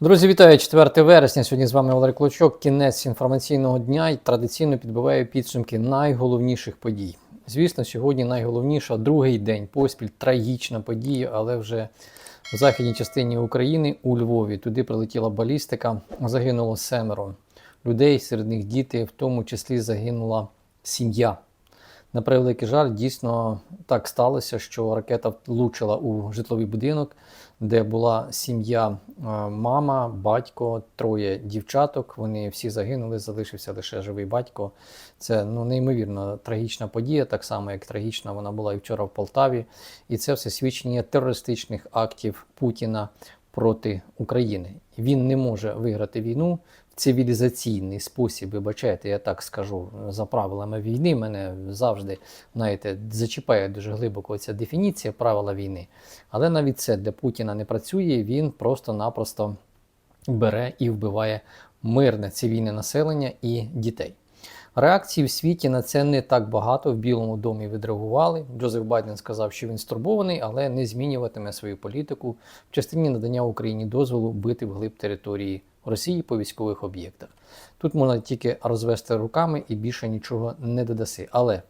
Друзі, вітаю 4 вересня. Сьогодні з вами Олег Клочок. Кінець інформаційного дня і традиційно підбиваю підсумки найголовніших подій. Звісно, сьогодні найголовніша другий день поспіль трагічна подія, але вже в західній частині України у Львові. Туди прилетіла балістика. Загинуло семеро людей, серед них діти, в тому числі загинула сім'я. На превеликий жаль, дійсно так сталося, що ракета влучила у житловий будинок, де була сім'я, е, мама, батько, троє дівчаток. Вони всі загинули, залишився лише живий батько. Це ну, неймовірно трагічна подія, так само як трагічна вона була і вчора в Полтаві. І це все свідчення терористичних актів Путіна проти України. Він не може виграти війну цивілізаційний спосіб. Вибачайте, я так скажу за правилами війни. Мене завжди знаєте, зачіпає дуже глибоко ця дефініція правила війни. Але навіть це для Путіна не працює. Він просто-напросто бере і вбиває мирне цивільне населення і дітей. Реакцій в світі на це не так багато. В Білому домі відреагували. Джозеф Байден сказав, що він стурбований, але не змінюватиме свою політику в частині надання Україні дозволу бити вглиб території Росії по військових об'єктах. Тут можна тільки розвести руками і більше нічого не додаси. Але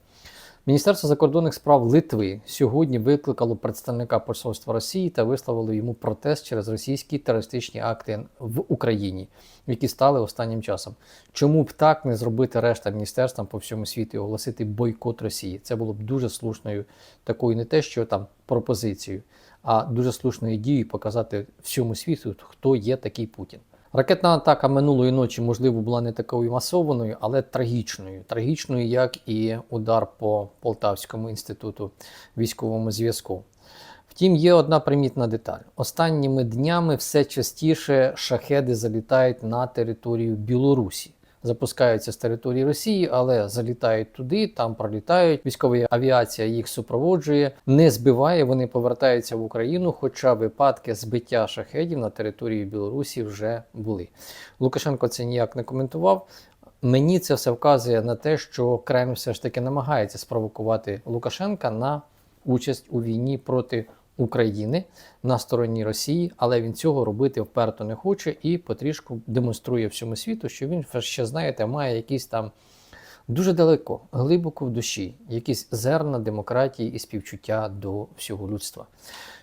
Міністерство закордонних справ Литви сьогодні викликало представника посольства Росії та висловило йому протест через російські терористичні акти в Україні, які стали останнім часом. Чому б так не зробити решта міністерствам по всьому світу і оголосити бойкот Росії? Це було б дуже слушною такою, не те, що там пропозицією, а дуже слушною дією показати всьому світу, хто є такий Путін. Ракетна атака минулої ночі, можливо, була не такою масованою, але трагічною. Трагічною, як і удар по Полтавському інституту військовому зв'язку. Втім, є одна примітна деталь. Останніми днями все частіше шахеди залітають на територію Білорусі. Запускаються з території Росії, але залітають туди, там пролітають. Військова авіація їх супроводжує, не збиває. Вони повертаються в Україну. Хоча випадки збиття шахедів на території Білорусі вже були. Лукашенко це ніяк не коментував. Мені це все вказує на те, що Кремль все ж таки намагається спровокувати Лукашенка на участь у війні проти України на стороні Росії, але він цього робити вперто не хоче і потрішку демонструє всьому світу, що він ще, знаєте, має якісь там дуже далеко, глибоко в душі, якісь зерна демократії і співчуття до всього людства.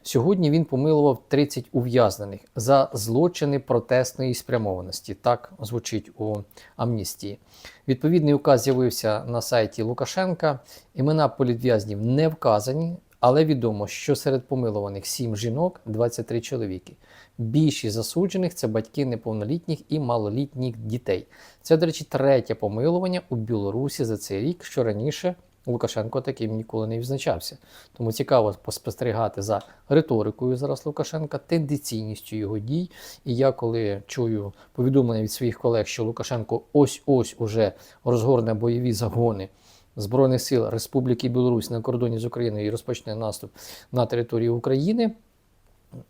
Сьогодні він помилував 30 ув'язнених за злочини протестної спрямованості. Так звучить у амністії. Відповідний указ з'явився на сайті Лукашенка. Імена політв'язнів не вказані. Але відомо, що серед помилуваних 7 жінок, 23 чоловіки. Більшість засуджених це батьки неповнолітніх і малолітніх дітей. Це, до речі, третє помилування у Білорусі за цей рік, що раніше Лукашенко таким ніколи не відзначався. Тому цікаво поспостерігати за риторикою зараз Лукашенка, тендиційністю його дій. І я, коли чую повідомлення від своїх колег, що Лукашенко ось-ось уже розгорне бойові загони. Збройних сил Республіки Білорусь на кордоні з Україною і розпочне наступ на територію України.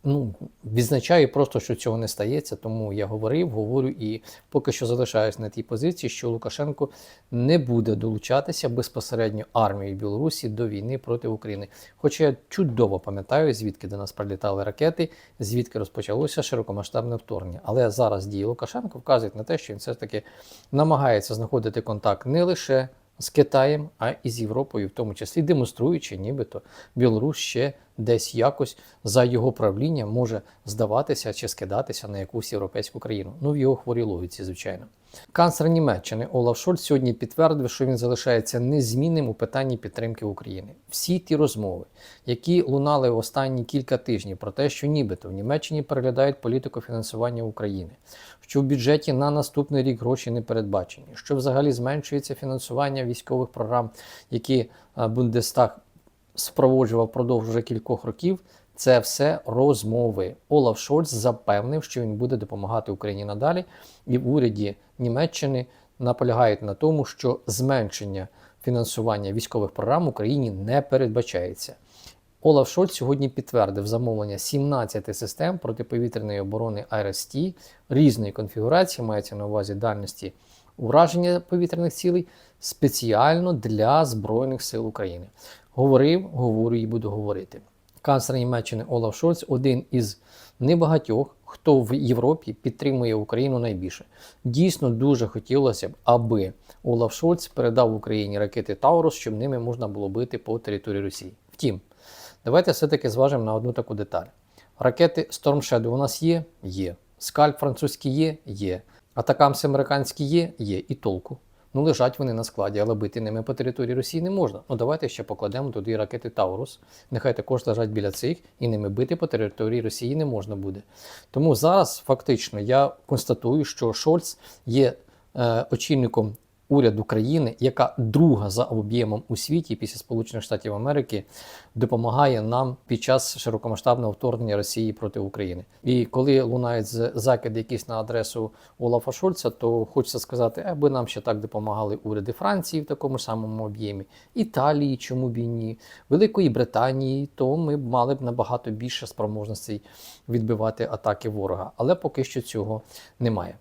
Ну, відзначаю просто, що цього не стається, тому я говорив, говорю і поки що залишаюсь на тій позиції, що Лукашенко не буде долучатися безпосередньо армії Білорусі до війни проти України. Хоча я чудово пам'ятаю, звідки до нас прилітали ракети, звідки розпочалося широкомасштабне вторгнення. Але зараз дії Лукашенко вказують на те, що він все ж таки намагається знаходити контакт не лише з Китаєм, а і з Європою, в тому числі демонструючи, нібито Білорусь ще десь якось за його правління може здаватися чи скидатися на якусь європейську країну. Ну, в його хворій логіці, звичайно. Канцлер Німеччини Олаф Шольц сьогодні підтвердив, що він залишається незмінним у питанні підтримки України. Всі ті розмови, які лунали в останні кілька тижнів про те, що нібито в Німеччині переглядають політику фінансування України, що в бюджеті на наступний рік гроші не передбачені, що взагалі зменшується фінансування військових програм, які Бундестаг спроводжував впродовж вже кількох років. Це все розмови. Олаф Шольц запевнив, що він буде допомагати Україні надалі, і в уряді Німеччини наполягають на тому, що зменшення фінансування військових програм Україні не передбачається. Олаф Шольц сьогодні підтвердив замовлення 17 систем протиповітряної оборони РСТ різної конфігурації, мається на увазі дальності ураження повітряних цілей спеціально для Збройних сил України. Говорив, говорю і буду говорити. Канцлер Німеччини Олаф Шольц один із небагатьох хто в Європі підтримує Україну найбільше. Дійсно, дуже хотілося б, аби Олаф Шольц передав Україні ракети Таурус, щоб ними можна було бити по території Росії. Втім, давайте все-таки зважимо на одну таку деталь. Ракети Storm Shadow у нас є? Є. Скальп французький є? Є. Атакамси американські є? Є. І толку. Ну, лежать вони на складі, але бити ними по території Росії не можна. Ну давайте ще покладемо туди ракети Таурус. Нехай також лежать біля цих, і ними бити по території Росії не можна буде. Тому зараз фактично я констатую, що Шольц є е, очільником уряду країни, яка друга за об'ємом у світі після Сполучених Штатів Америки допомагає нам під час широкомасштабного вторгнення Росії проти України. І коли лунають закиди якісь на адресу Олафа Шольца, то хочеться сказати, аби нам ще так допомагали уряди Франції в такому самому об'ємі, Італії, чому б і ні, Великої Британії, то ми б мали б набагато більше спроможностей відбивати атаки ворога. Але поки що цього немає.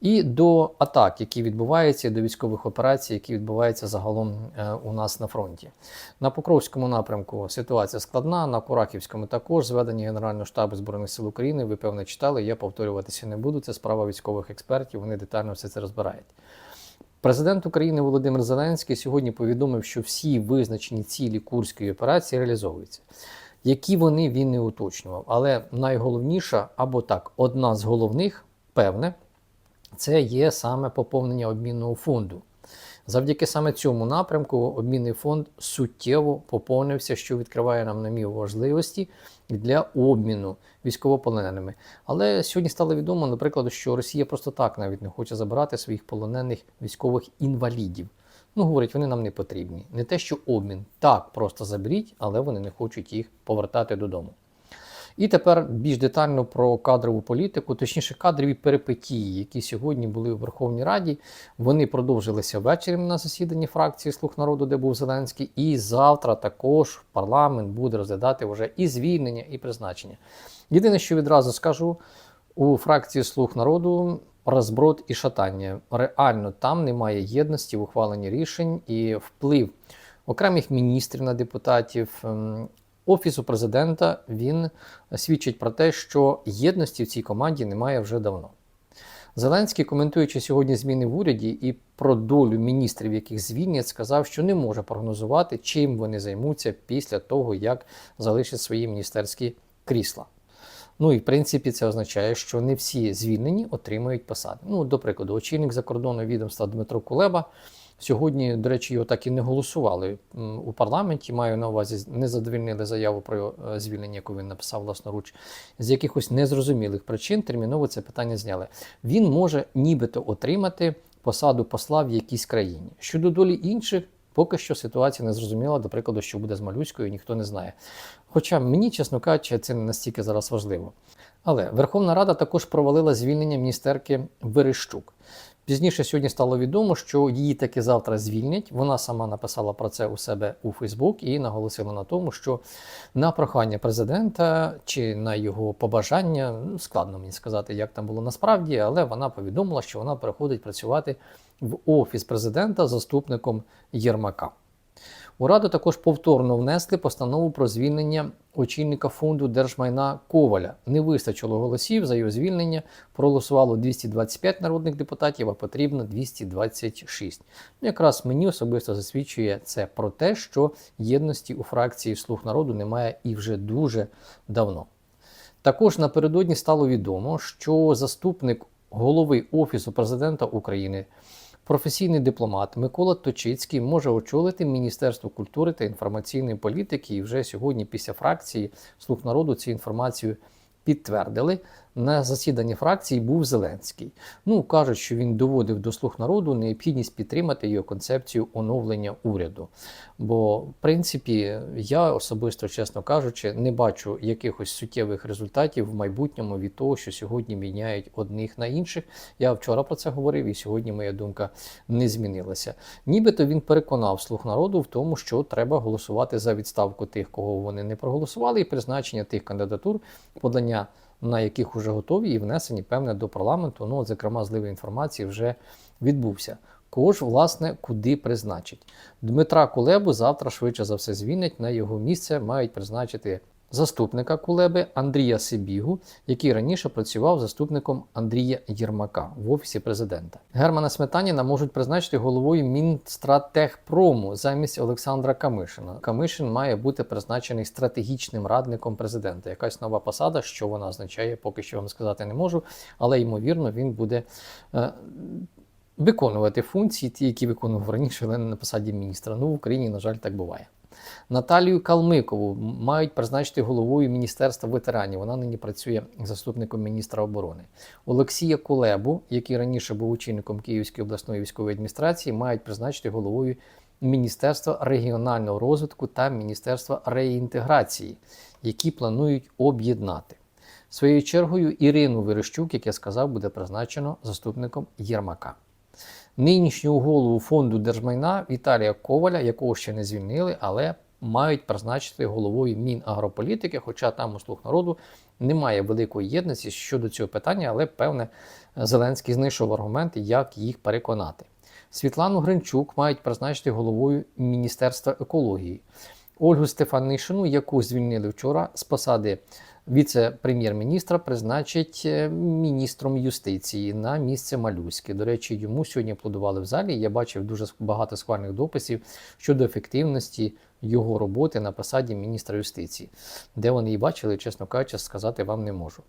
І до атак, які відбуваються, до військових операцій, які відбуваються загалом е, у нас на фронті. На Покровському напрямку ситуація складна, на Курахівському також зведення Генерального штабу Збройних сил України. Ви певно читали, я повторюватися не буду. Це справа військових експертів, вони детально все це розбирають. Президент України Володимир Зеленський сьогодні повідомив, що всі визначені цілі Курської операції реалізовуються. Які вони він не уточнював. Але найголовніша, або так, одна з головних, певне, це є саме поповнення обмінного фонду. Завдяки саме цьому напрямку обмінний фонд суттєво поповнився, що відкриває нам нові важливості для обміну військовополоненими. Але сьогодні стало відомо, наприклад, що Росія просто так навіть не хоче забирати своїх полонених військових інвалідів. Ну, говорить, вони нам не потрібні. Не те, що обмін. Так, просто заберіть, але вони не хочуть їх повертати додому. І тепер більш детально про кадрову політику, точніше, кадрові перипетії, які сьогодні були у Верховній Раді. Вони продовжилися ввечері на засіданні фракції Слуг народу, де був Зеленський. І завтра також парламент буде розглядати вже і звільнення, і призначення. Єдине, що відразу скажу, у фракції Слуг народу розброд і шатання. Реально там немає єдності в ухваленні рішень і вплив окремих міністрів на депутатів. Офісу президента він свідчить про те, що єдності в цій команді немає вже давно. Зеленський, коментуючи сьогодні зміни в уряді і про долю міністрів, яких звільнять, сказав, що не може прогнозувати, чим вони займуться після того, як залишать свої міністерські крісла. Ну і в принципі це означає, що не всі звільнені отримують посади. Ну, до прикладу, очільник закордонного відомства Дмитро Кулеба. Сьогодні, до речі, його так і не голосували у парламенті. Маю на увазі, не задовільнили заяву про е, звільнення, яку він написав власноруч. З якихось незрозумілих причин терміново це питання зняли. Він може нібито отримати посаду посла в якійсь країні. Щодо долі інших, поки що ситуація не зрозуміла, до прикладу, що буде з Малюською, ніхто не знає. Хоча мені, чесно кажучи, це не настільки зараз важливо. Але Верховна Рада також провалила звільнення міністерки Верещук. Пізніше сьогодні стало відомо, що її таки завтра звільнять. Вона сама написала про це у себе у Фейсбук і наголосила на тому, що на прохання президента чи на його побажання, ну, складно мені сказати, як там було насправді, але вона повідомила, що вона переходить працювати в офіс президента заступником Єрмака. У Раду також повторно внесли постанову про звільнення очільника фонду держмайна Коваля. Не вистачило голосів за його звільнення. Проголосувало 225 народних депутатів, а потрібно 226. Ну, якраз мені особисто засвідчує це про те, що єдності у фракції Слуг народу немає і вже дуже давно. Також напередодні стало відомо, що заступник голови Офісу президента України Професійний дипломат Микола Точицький може очолити Міністерство культури та інформаційної політики. І вже сьогодні, після фракції Слуг народу, цю інформацію підтвердили. На засіданні фракції був Зеленський. Ну кажуть, що він доводив до слуг народу необхідність підтримати його концепцію оновлення уряду. Бо, в принципі, я особисто, чесно кажучи, не бачу якихось суттєвих результатів в майбутньому від того, що сьогодні міняють одних на інших. Я вчора про це говорив, і сьогодні моя думка не змінилася. Нібито він переконав слуг народу в тому, що треба голосувати за відставку тих, кого вони не проголосували, і призначення тих кандидатур, подання на яких вже готові і внесені певне до парламенту. Ну, зокрема, зливи інформації вже відбувся. Кого ж, власне, куди призначить? Дмитра Кулебу завтра швидше за все звільнять. На його місце мають призначити заступника Кулеби Андрія Сибігу, який раніше працював заступником Андрія Єрмака в офісі президента. Германа Сметаніна можуть призначити головою Мінстратегпрому замість Олександра Камишина. Камишин має бути призначений стратегічним радником президента. Якась нова посада, що вона означає, поки що вам сказати не можу, але ймовірно він буде. е, Виконувати функції, ті, які виконував раніше, але не на посаді міністра. Ну, в Україні, на жаль, так буває. Наталію Калмикову мають призначити головою Міністерства ветеранів. Вона нині працює заступником міністра оборони. Олексія Кулебу, який раніше був очільником Київської обласної військової адміністрації, мають призначити головою Міністерства регіонального розвитку та Міністерства реінтеграції, які планують об'єднати. Своєю чергою Ірину Верещук, як я сказав, буде призначено заступником Єрмака. Нинішнього голову фонду держмайна Віталія Коваля, якого ще не звільнили, але мають призначити головою Мінагрополітики, хоча там у слуг народу немає великої єдності щодо цього питання, але певне Зеленський знайшов аргументи, як їх переконати. Світлану Гринчук мають призначити головою Міністерства екології. Ольгу Стефанишину, яку звільнили вчора з посади віце-прем'єр-міністра, призначить е, міністром юстиції на місце Малюськи. До речі, йому сьогодні аплодували в залі. Я бачив дуже багато схвальних дописів щодо ефективності його роботи на посаді міністра юстиції. Де вони її бачили, чесно кажучи, сказати вам не можу.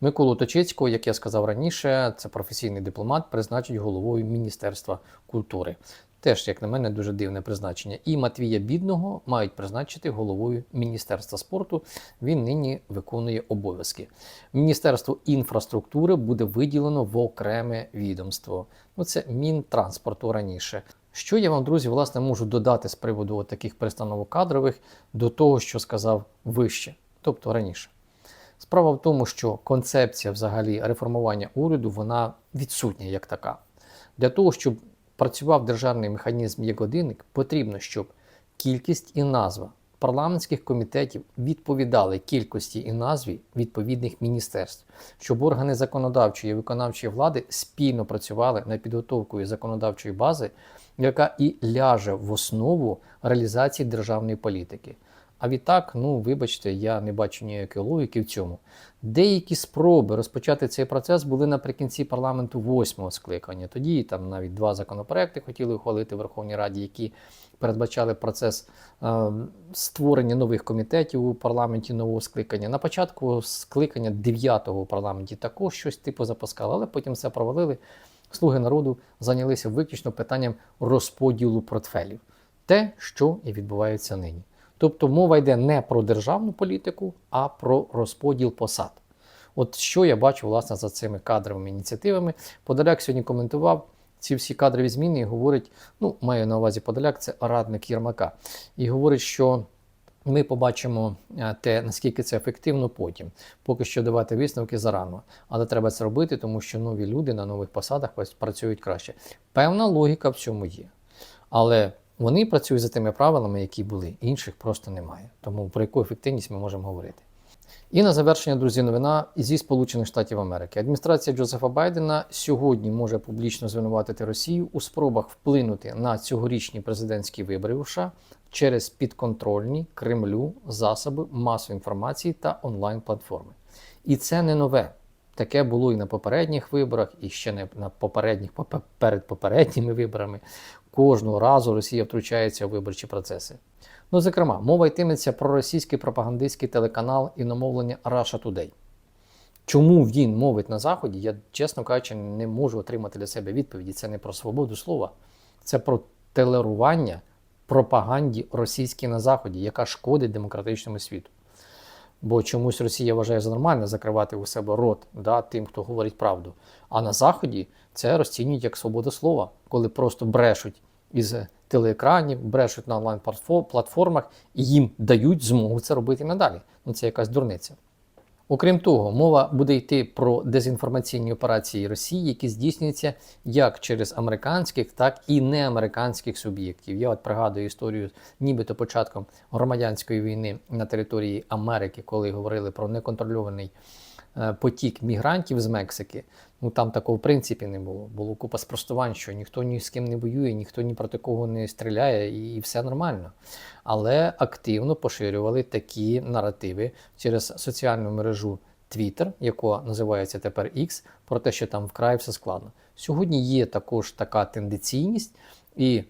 Миколу Точицького, як я сказав раніше, це професійний дипломат, призначить головою Міністерства культури. Теж, як на мене, дуже дивне призначення. І Матвія Бідного мають призначити головою Міністерства спорту. Він нині виконує обов'язки. Міністерство інфраструктури буде виділено в окреме відомство. Ну, це Мінтранспорту раніше. Що я вам, друзі, власне, можу додати з приводу таких перестановок кадрових до того, що сказав вище, тобто раніше. Справа в тому, що концепція взагалі реформування уряду вона відсутня як така. Для того, щоб працював державний механізм як годинник, потрібно, щоб кількість і назва парламентських комітетів відповідали кількості і назві відповідних міністерств, щоб органи законодавчої і виконавчої влади спільно працювали над підготовкою законодавчої бази, яка і ляже в основу реалізації державної політики. А відтак, ну вибачте, я не бачу ніякої логіки в цьому. Деякі спроби розпочати цей процес були наприкінці парламенту восьмого скликання. Тоді там навіть два законопроекти хотіли ухвалити в Верховній Раді, які передбачали процес е, створення нових комітетів у парламенті нового скликання. На початку скликання дев'ятого у парламенті також щось типу запускали, але потім все провалили. Слуги народу зайнялися виключно питанням розподілу портфелів, те, що і відбувається нині. Тобто мова йде не про державну політику, а про розподіл посад. От що я бачу власне за цими кадровими ініціативами. Подоляк сьогодні коментував ці всі кадрові зміни і говорить: ну, маю на увазі Подоляк, це радник Єрмака, і говорить, що. Ми побачимо е, те, наскільки це ефективно потім. Поки що давати висновки зарано. Але треба це робити, тому що нові люди на нових посадах працюють краще. Певна логіка в цьому є. Але вони працюють за тими правилами, які були, інших просто немає. Тому про яку ефективність ми можемо говорити. І на завершення, друзі, новина зі Сполучених Штатів Америки. Адміністрація Джозефа Байдена сьогодні може публічно звинуватити Росію у спробах вплинути на цьогорічні президентські вибори у США через підконтрольні Кремлю засоби масової інформації та онлайн-платформи. І це не нове. Таке було і на попередніх виборах, і ще не на попередніх перед попередніми виборами. Кожного разу Росія втручається у виборчі процеси. Ну, зокрема, мова йтиметься про російський пропагандистський телеканал і намовлення Russia Today. Чому він мовить на Заході, я, чесно кажучи, не можу отримати для себе відповіді. Це не про свободу слова, це про телерування пропаганді російській на Заході, яка шкодить демократичному світу. Бо чомусь Росія вважає за нормальне закривати у себе рот да, тим, хто говорить правду. А на Заході це розцінюють як свобода слова, коли просто брешуть із телеекранів, брешуть на онлайн-платформах і їм дають змогу це робити надалі. Ну це якась дурниця. Окрім того, мова буде йти про дезінформаційні операції Росії, які здійснюються як через американських, так і неамериканських суб'єктів. Я от пригадую історію, нібито початком громадянської війни на території Америки, коли говорили про неконтрольований потік мігрантів з Мексики, ну там такого в принципі не було. Було купа спростувань, що ніхто ні з ким не воює, ніхто ні проти кого не стріляє, і все нормально. Але активно поширювали такі наративи через соціальну мережу Twitter, яка називається тепер X, про те, що там вкрай все складно. Сьогодні є також така тенденційність, і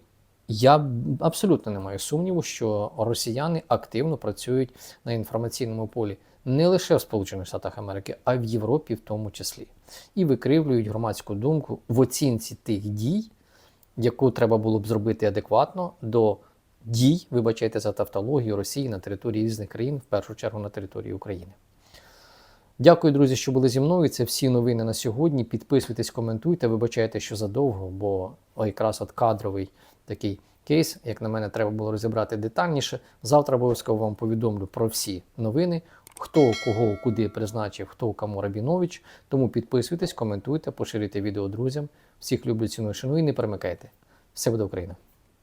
я абсолютно не маю сумніву, що росіяни активно працюють на інформаційному полі не лише в Сполучених Штатах Америки, а й в Європі в тому числі, і викривлюють громадську думку в оцінці тих дій, яку треба було б зробити адекватно до дій, вибачайте за тавтологію Росії на території різних країн, в першу чергу на території України. Дякую, друзі, що були зі мною. Це всі новини на сьогодні. Підписуйтесь, коментуйте, вибачайте, що задовго, бо якраз от кадровий такий кейс, як на мене, треба було розібрати детальніше. Завтра обов'язково вам повідомлю про всі новини, хто кого куди призначив, хто кому Рабінович. Тому підписуйтесь, коментуйте, поширюйте відео друзям. Всіх люблю, ціну шану і не перемикайте. Все буде Україна!